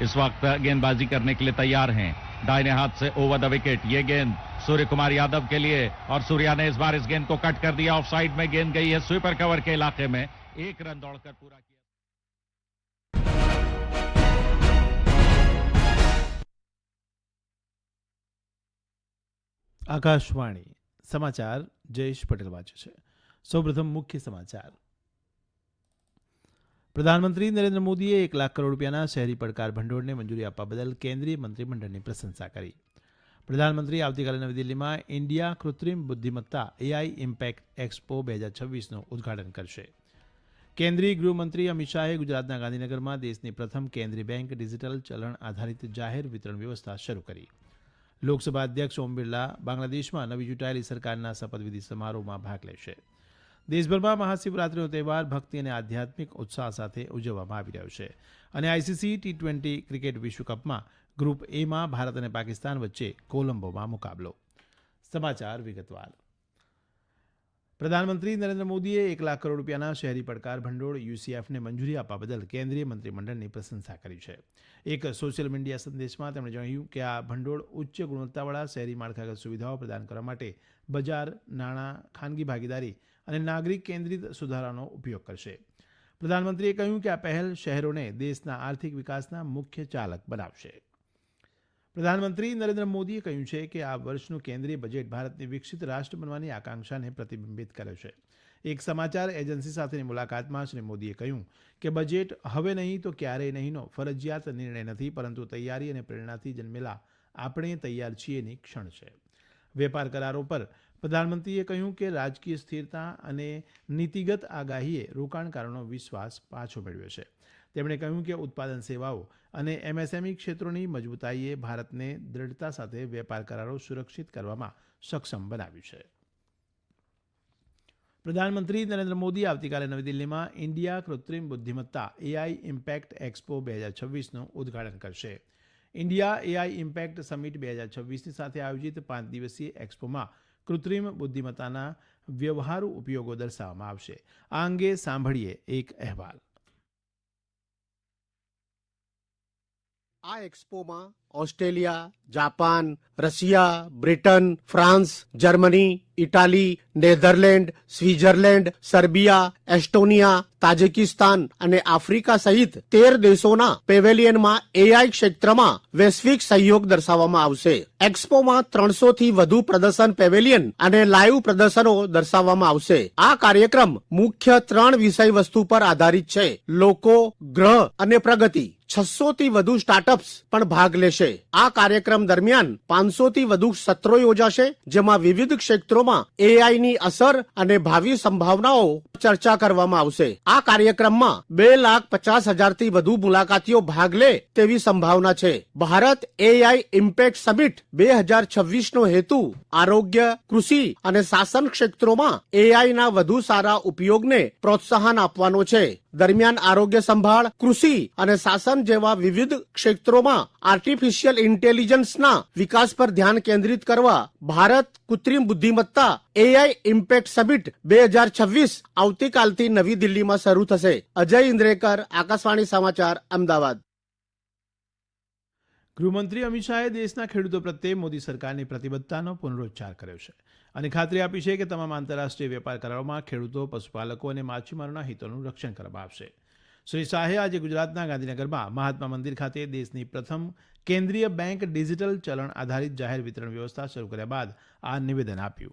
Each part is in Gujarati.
इस वक्त गेंदबाजी करने के लिए तैयार हैं दाहिने हाथ से ओवर द विकेट ये गेंद सूर्य कुमार यादव के लिए और सूर्या ने इस बार इस गेंद को कट कर दिया ऑफ साइड में गेंद गई है स्वीपर कवर के इलाके में एक रन दौड़कर पूरा किया આકાશવાણી સમાચાર જયેશ પટેલ વાંચે છે સૌપ્રથમ મુખ્ય સમાચાર પ્રધાનમંત્રી નરેન્દ્ર મોદીએ એક લાખ કરોડ રૂપિયાના શહેરી પડકાર ભંડોળને મંજૂરી આપવા બદલ કેન્દ્રીય મંત્રીમંડળની પ્રશંસા કરી. પ્રધાનમંત્રી આવતીકાલે નવી દિલ્હીમાં ઇન્ડિયા કૃત્રિમ બુદ્ધિમત્તા એઆઈ ઇમ્પેક્ટ એક્સપો બે હજાર છવ્વીસનું ઉદઘાટન કરશે. કેન્દ્રીય ગૃહમંત્રી અમિત શાહે ગુજરાતના ગાંધીનગરમાં દેશની પ્રથમ કેન્દ્રીય બેંક ડિજિટલ ચલણ આધારિત જાહેર વિતરણ વ્યવસ્થા શરૂ કરી. લોકસભા અધ્યક્ષ ઓમ બિરલા બાંગ્લાદેશમાં નવી ચૂંટાયેલી સરકારના શપથવિધિ સમારોહમાં ભાગ લેશે. દેશભરમાં મહાશિવરાત્રિનો તહેવાર ભક્તિ અને આધ્યાત્મિક ઉત્સાહ સાથે ઉજવવામાં આવી રહ્યો છે. અને આઈસીસી ટી ટ્વેન્ટી ક્રિકેટ વિશ્વકપમાં ગ્રુપ એમાં ભારત અને પાકિસ્તાન વચ્ચે કોલંબોમાં મુકાબલો. સમાચાર વિગતવાર. પ્રધાનમંત્રી નરેન્દ્ર મોદીએ એક લાખ કરોડ રૂપિયાના શહેરી પડકાર ભંડોળ યુસીએફને મંજૂરી આપવા બદલ કેન્દ્રીય મંત્રીમંડળની પ્રશંસા કરી છે. એક સોશિયલ મીડિયા સંદેશમાં તેમણે જણાવ્યું કે આ ભંડોળ ઉચ્ચ ગુણવત્તાવાળા શહેરી માળખાગત સુવિધાઓ પ્રદાન કરવા માટે બજાર, નાણાં, ખાનગી ભાગીદારી અને નાગરિક કેન્દ્રિત સુધારાનો ઉપયોગ કરશે. પ્રધાનમંત્રીએ કહ્યું કે આ પહેલ શહેરોને દેશના આર્થિક વિકાસના મુખ્ય ચાલક બનાવશે. પ્રધાનમંત્રી નરેન્દ્ર મોદીએ કહ્યું છે કે આ વર્ષનું કેન્દ્રીય બજેટ ભારતની વિકસિત રાષ્ટ્ર બનવાની આકાંક્ષાને પ્રતિબિંબિત કરે છે. એક સમાચાર એજન્સી સાથેની મુલાકાતમાં શ્રી મોદીએ કહ્યું કે બજેટ હવે નહીં તો ક્યારેય નહીંનો ફરજિયાત નિર્ણય નથી, પરંતુ તૈયારી અને પ્રેરણાથી જન્મેલા આપણે તૈયાર છીએની ક્ષણ છે. વેપાર કરારો પર પ્રધાનમંત્રીએ કહ્યું કે રાજકીય સ્થિરતા અને નીતિગત આગાહીએ રોકાણકારોનો વિશ્વાસ પાછો મેળવ્યો છે. તેમણે કહ્યું કે ઉત્પાદન સેવાઓ અને એમએસએમઈ ક્ષેત્રોની મજબૂતાઈએ ભારતને દ્રઢતા સાથે વેપાર કરારો સુરક્ષિત કરવામાં સક્ષમ બનાવ્યું છે. પ્રધાનમંત્રી નરેન્દ્ર મોદી આવતીકાલે નવી દિલ્હીમાં ઇન્ડિયા કૃત્રિમ બુદ્ધિમત્તા એઆઈ ઇમ્પેક્ટ એક્સપો બે હજાર છવ્વીસનું ઉદઘાટન કરશે. ઇન્ડિયા એઆઈ ઇમ્પેક્ટ સમિટ બે હજાર છવ્વીસની સાથે આયોજિત પાંચ દિવસીય એક્સપોમાં કૃત્રિમ બુદ્ધિમત્તાના વ્યવહારુ ઉપયોગો દર્શાવવામાં આવશે. આ અંગે સાંભળીએ એક અહેવાલ. આ એક્સપોમાં Australia, Japan, Russia, Britain, France, Germany, Italy, Netherland, Switzerland, Serbia, Estonia, Tajikistan અને આફ્રિકા સહિત તેર દેશોના પેવેલિયનમાં એઆઈ ક્ષેત્રમાં વૈશ્વિક સહયોગ દર્શાવવામાં આવશે. એક્સપોમાં ત્રણસો થી વધુ પ્રદર્શન પેવેલિયન અને લાઈવ પ્રદર્શનો દર્શાવવામાં આવશે. આ કાર્યક્રમ મુખ્ય ત્રણ વિષય વસ્તુ પર આધારિત છે. લોકો, ગ્રહ અને પ્રગતિ. છસો થી વધુ સ્ટાર્ટઅપ્સ પણ ભાગ લેશે. આ કાર્યક્રમ દરમિયાન પાંચસો થી વધુ સત્રો યોજાશે, જેમાં વિવિધ ક્ષેત્રોમાં એઆઈ ની અસર અને ભાવિ સંભાવનાઓ ચર્ચા કરવામાં આવશે. આ કાર્યક્રમમાં બે લાખ પચાસ હજારથી વધુ મુલાકાતીઓ ભાગ લે તેવી સંભાવના છે. ભારત એઆઈ ઇમ્પેક્ટ સમિટ બે હજાર છવ્વીસ નો હેતુ આરોગ્ય, કૃષિ અને શાસન ક્ષેત્રોમાં એઆઈ ના વધુ સારા ઉપયોગને પ્રોત્સાહન આપવાનો છે. દરમિયાન આરોગ્ય સંભાળ, કૃષિ અને શાસન જેવા વિવિધ ક્ષેત્રોમાં આર્ટિફિશિયલ ઇન્ટેલિજન્સના વિકાસ પર ધ્યાન કેન્દ્રિત કરવા ભારત કૃત્રિમ બુદ્ધિમત્તા એઆઈ ઇમ્પેક્ટ સમિટ બે હજાર છવ્વીસ આવતીકાલથી નવી દિલ્હીમાં શરૂ થશે. અજય ઇન્દ્રેકર, આકાશવાણી સમાચાર, અમદાવાદ. ગૃહમંત્રી અમિત શાહે દેશના ખેડૂતો પ્રત્યે મોદી સરકારની પ્રતિબદ્ધતાનો પુનરોચ્ચાર કર્યો છે અને ખાતરી આપી છે કે તમામ આંતરરાષ્ટ્રીય વેપાર કરારોમાં ખેડૂતો, પશુપાલકો અને માછીમારોના હિતોનું રક્ષણ કરવામાં આવશે. શ્રી શાહે આજે ગુજરાતના ગાંધીનગરમાં મહાત્મા મંદિર ખાતે દેશની પ્રથમ કેન્દ્રીય બેંક ડિજિટલ ચલણ આધારિત જાહેર વિતરણ વ્યવસ્થા શરૂ કર્યા બાદ આ નિવેદન આપ્યું.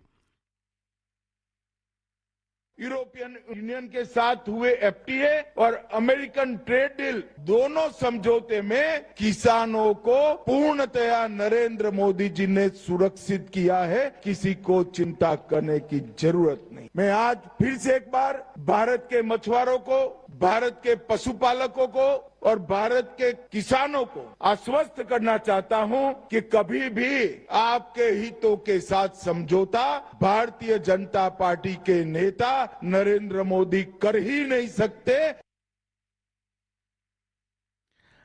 यूरोपियन यूनियन के साथ हुए एफटीए और अमेरिकन ट्रेड डील दोनों समझौते में किसानों को पूर्णतया नरेंद्र मोदी जी ने सुरक्षित किया है। किसी को चिंता करने की ज़रूरत नहीं। मैं आज फिर से एक बार भारत के मछुआरों को, भारत के पशुपालकों को और भारत के किसानों को आश्वस्त करना चाहता हूं कि कभी भी आपके हितों के साथ समझौता भारतीय जनता पार्टी के नेता नरेंद्र मोदी कर ही नहीं सकते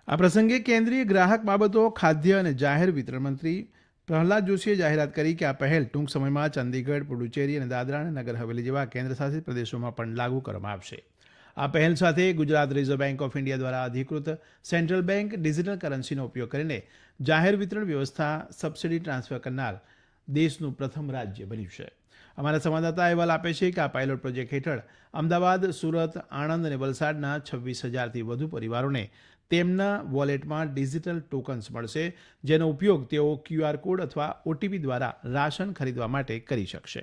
આ પ્રસંગે કેન્દ્રીય ગ્રાહક બાબતો ખાદ્ય અને જાહેર વિતરણ મંત્રી પ્રહલાદ જોશીએ જાહેરાત કરી કે આ પહેલ ટૂંક સમયમાં ચંદીગઢ પુડુચેરી અને દાદરા અને નગર હવેલી જેવા કેન્દ્રશાસિત પ્રદેશોમાં પણ લાગુ કરવામાં આવશે આ પહેલ સાથે Gujarat reserve bank of India દ્વારા અધિકૃત સેન્ટ્રલ બેંક ડિજિટલ કરન્સીનો ઉપયોગ કરીને જાહેર વિતરણ વ્યવસ્થા સબસિડી ટ્રાન્સફર કરનાર દેશનું પ્રથમ રાજ્ય બન્યું છે. અમારા સંવાદદાતા અહેવાલ આપે છે કે આ પાયલોટ પ્રોજેક્ટ હેઠળ અમદાવાદ, સુરત, આણંદ અને વલસાડના છવ્વીસ હજારથી વધુ પરિવારોને તેમના વોલેટમાં ડિજિટલ ટોકન્સ મળશે, જેનો ઉપયોગ તેઓ ક્યુઆર કોડ અથવા ઓટીપી દ્વારા રાશન ખરીદવા માટે કરી શકશે.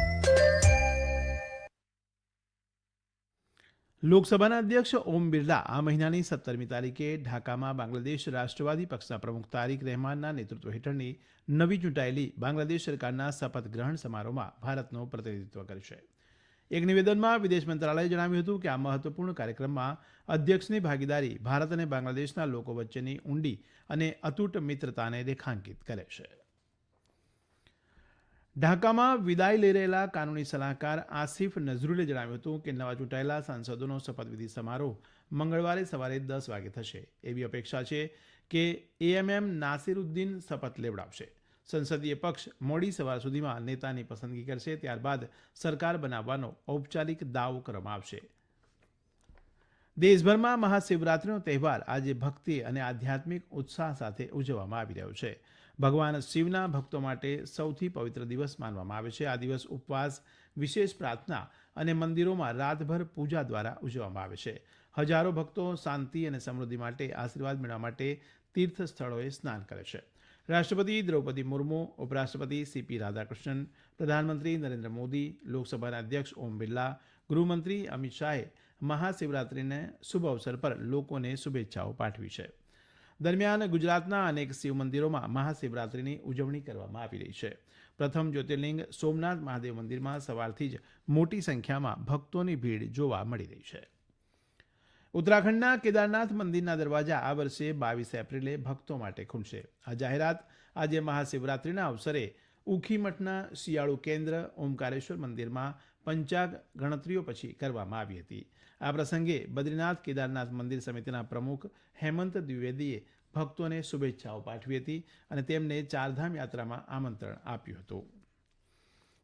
લોકસભાના અધ્યક્ષ ઓમ બિરલા આ મહિનાની સત્તરમી તારીખે ઢાકામાં બાંગ્લાદેશ રાષ્ટ્રવાદી પક્ષના પ્રમુખ તારીક રહેમાનના નેતૃત્વ હેઠળની નવી ચૂંટાયેલી બાંગ્લાદેશ સરકારના શપથ ગ્રહણ સમારોહમાં ભારતનું પ્રતિનિધિત્વ કરશે. એક નિવેદનમાં વિદેશ મંત્રાલયે જણાવ્યું હતું કે આ મહત્વપૂર્ણ કાર્યક્રમમાં અધ્યક્ષની ભાગીદારી ભારત અને બાંગ્લાદેશના લોકો વચ્ચેની ઊંડી અને અતૂટ મિત્રતાને રેખાંકિત કરે છે. ઢાકામાં વિદાય લઈ રહેલા કાનૂની સલાહકાર આસિફ નઝરુલે જણાવ્યું હતું કે નવા ચૂંટાયેલા સાંસદોનો શપથવિધિ સમારોહ મંગળવારે સવારે દસ વાગે થશે. એવી અપેક્ષા છે કે એએમએમ નાસિરુદ્દીન શપથ લેવડાવશે. સંસદીય પક્ષ મોડી સવાર સુધીમાં નેતાની પસંદગી કરશે, ત્યારબાદ સરકાર બનાવવાનો ઔપચારિક દાવો કરવામાં આવશે. દેશભરમાં મહાશિવરાત્રિનો તહેવાર આજે ભક્તિ અને આધ્યાત્મિક ઉત્સાહ સાથે ઉજવવામાં આવી રહ્યો છે. ભગવાન શિવના ભક્તો માટે સૌથી પવિત્ર દિવસ માનવામાં આવે છે. આ દિવસ ઉપવાસ, વિશેષ પ્રાર્થના અને મંદિરોમાં રાતભર પૂજા દ્વારા ઉજવવામાં આવે છે. હજારો ભક્તો શાંતિ અને સમૃદ્ધિ માટે આશીર્વાદ મેળવવા માટે તીર્થ સ્થળોએ સ્નાન કરે છે. રાષ્ટ્રપતિ દ્રૌપદી મુર્મુ, ઉપરાષ્ટ્રપતિ સીપી રાધાકૃષ્ણન, પ્રધાનમંત્રી નરેન્દ્ર મોદી, લોકસભાના અધ્યક્ષ ઓમ બિરલા, ગૃહમંત્રી અમિત શાહે મહાશિવરાત્રિને શુભ અવસર પર લોકોને શુભેચ્છાઓ પાઠવી છે. દરમિયાન ગુજરાતના અનેક શિવ મંદિરોમાં મહાશિવરાત્રિની ઉજવણી કરવામાં આવી રહી છે. પ્રથમ જ્યોતિર્લિંગ સોમનાથ મહાદેવ મંદિરમાં સવારથી જ મોટી સંખ્યામાં ભક્તોની ભીડ જોવા મળી રહી છે. ઉત્તરાખંડના કેદારનાથ મંદિરના દરવાજા આ વર્ષે બાવીસ એપ્રિલે ભક્તો માટે ખુલશે. આ જાહેરાત આજે મહાશિવરાત્રિના અવસરે ઉખીમઠના શિયાળુ કેન્દ્ર ઓમકારેશ્વર મંદિરમાં પંચાગ ગણતરીઓ પછી કરવામાં આવી હતી. આ પ્રસંગે બદ્રીનાથ કેદારનાથ મંદિર સમિતિના પ્રમુખ હેમંત દ્વિવેદીએ ભક્તોને શુભેચ્છાઓ પાઠવી હતી અને તેમને ચારધામ યાત્રામાં આમંત્રણ આપ્યું હતું.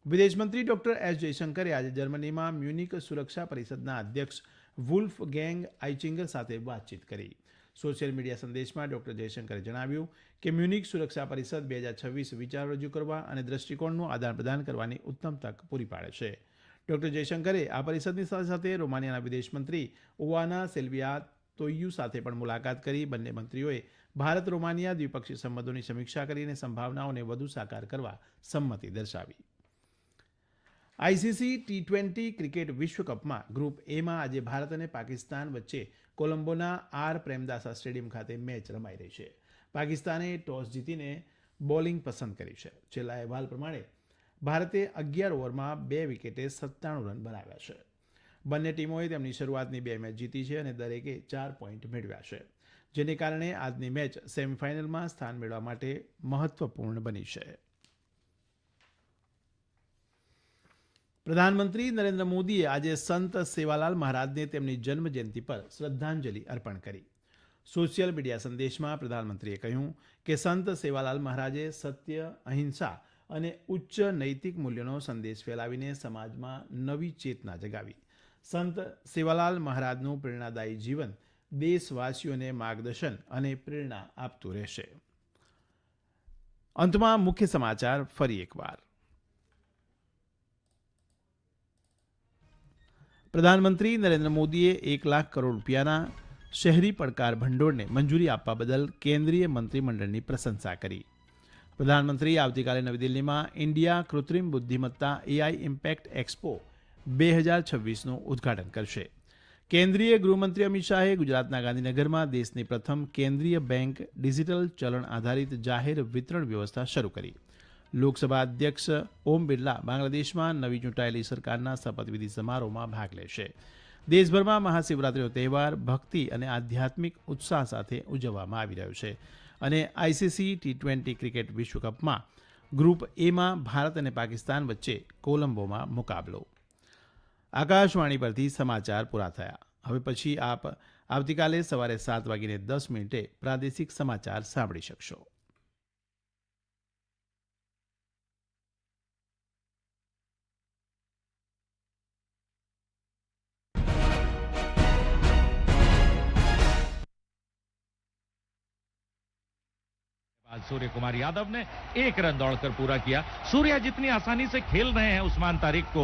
વિદેશમંત્રી ડોક્ટર એસ જયશંકરે આજે જર્મનીમાં મ્યુનિક સુરક્ષા પરિષદના અધ્યક્ષ વુલ્ફ ગેંગ આઇચિંગર સાથે વાતચીત કરી. સોશિયલ મીડિયા સંદેશમાં ડોક્ટર જયશંકરે જણાવ્યું કે મ્યુનિક સુરક્ષા પરિષદ બે હજાર છવ્વીસ વિચારો રજૂ કરવા અને દ્રષ્ટિકોણનું આદાન પ્રદાન કરવાની ઉત્તમ તક પૂરી પાડે છે. ડોક્ટર જયશંકરે આ પરિષદની સાથે સાથે રોમાનિયાના વિદેશમંત્રી ઓવાના સેલ્વિયા તોયુ સાથે પણ મુલાકાત કરી. બંને મંત્રીઓએ ભારત, રોમાનિયા દ્વિપક્ષી સંબંધોની સમીક્ષા કરીને સંભાવનાઓને વધુ સાકાર કરવા સંમતિ દર્શાવી. આઈસીસી ટી ટ્વેન્ટી ક્રિકેટ વિશ્વકપમાં ગ્રુપ એમાં આજે ભારત અને પાકિસ્તાન વચ્ચે કોલંબોના આર પ્રેમદાસા સ્ટેડિયમ ખાતે મેચ રમાઈ રહી છે. પાકિસ્તાને ટોસ જીતીને બોલિંગ પસંદ કરી છે. છેલ્લા અહેવાલ પ્રમાણે ભારતે અગિયાર ઓવરમાં બે વિકેટે સત્તાણું રન બનાવ્યા છે. બંને ટીમોએ તેમની શરૂઆતની બે મેચ જીતી છે અને દરેકે ચાર પોઈન્ટ મેળવ્યા છે, જેને કારણે આજની મેચ સેમીફાઇનલમાં સ્થાન મેળવવા માટે મહત્વપૂર્ણ બની છે. પ્રધાનમંત્રી નરેન્દ્ર મોદીએ આજે સંત સેવાલાલ મહારાજને તેમની જન્મ જયંતિ પર શ્રદ્ધાંજલિ અર્પણ કરી. સોશિયલ મીડિયા સંદેશમાં પ્રધાનમંત્રીએ કહ્યું કે સંત સેવાલાલ મહારાજે સત્ય, અહિંસા અને ઉચ્ચ નૈતિક મૂલ્યોનો સંદેશ ફેલાવીને સમાજમાં નવી ચેતના જગાવી. સંત સેવાલાલ મહારાજનું પ્રેરણાદાયી જીવન દેશવાસીઓને માર્ગદર્શન અને પ્રેરણા આપતું રહેશે. અંતમાં મુખ્ય સમાચાર ફરી એકવાર. પ્રધાનમંત્રી નરેન્દ્ર મોદીએ એક લાખ કરોડ રૂપિયાના શહેરી પડકાર ભંડોળને મંજૂરી આપવા બદલ કેન્દ્રીય મંત્રીમંડળની પ્રશંસા કરી. પ્રધાનમંત્રી આવતીકાલે નવી દિલ્હીમાં ઇન્ડિયા કૃત્રિમ બુદ્ધિમત્તા એઆઈ ઇમ્પેક્ટ એક્સપો બે હજાર છવ્વીસનું ઉદ્ઘાટન કરશે. કેન્દ્રીય ગૃહમંત્રી અમિત શાહે ગુજરાતના ગાંધીનગરમાં દેશની પ્રથમ કેન્દ્રીય બેંક ડિજિટલ ચલણ આધારિત જાહેર વિતરણ વ્યવસ્થા શરૂ કરી. લોકસભા અધ્યક્ષ ઓમ બિરલા બાંગ્લાદેશમાં નવી ચૂંટાયેલી સરકારના શપથવિધિ સમારોહમાં ભાગ લેશે. દેશભરમાં મહાશિવરાત્રિનો તહેવાર ભક્તિ અને આધ્યાત્મિક ઉત્સાહ સાથે ઉજવવામાં આવી રહ્યો છે. અને આઈસીસી ટી ટ્વેન્ટી ક્રિકેટ વિશ્વકપમાં ગ્રુપ એમાં ભારત અને પાકિસ્તાન વચ્ચે કોલંબોમાં મુકાબલો. આકાશવાણી પરથી સમાચાર પૂરા થયા. હવે પછી આપ આવતીકાલે સવારે સાત વાગીને દસ મિનિટે પ્રાદેશિક સમાચાર સાંભળી શકશો. बाद सूर्य कुमार यादव ने एक रन दौड़कर पूरा किया सूर्या जितनी आसानी से खेल रहे हैं उस्मान तारिक को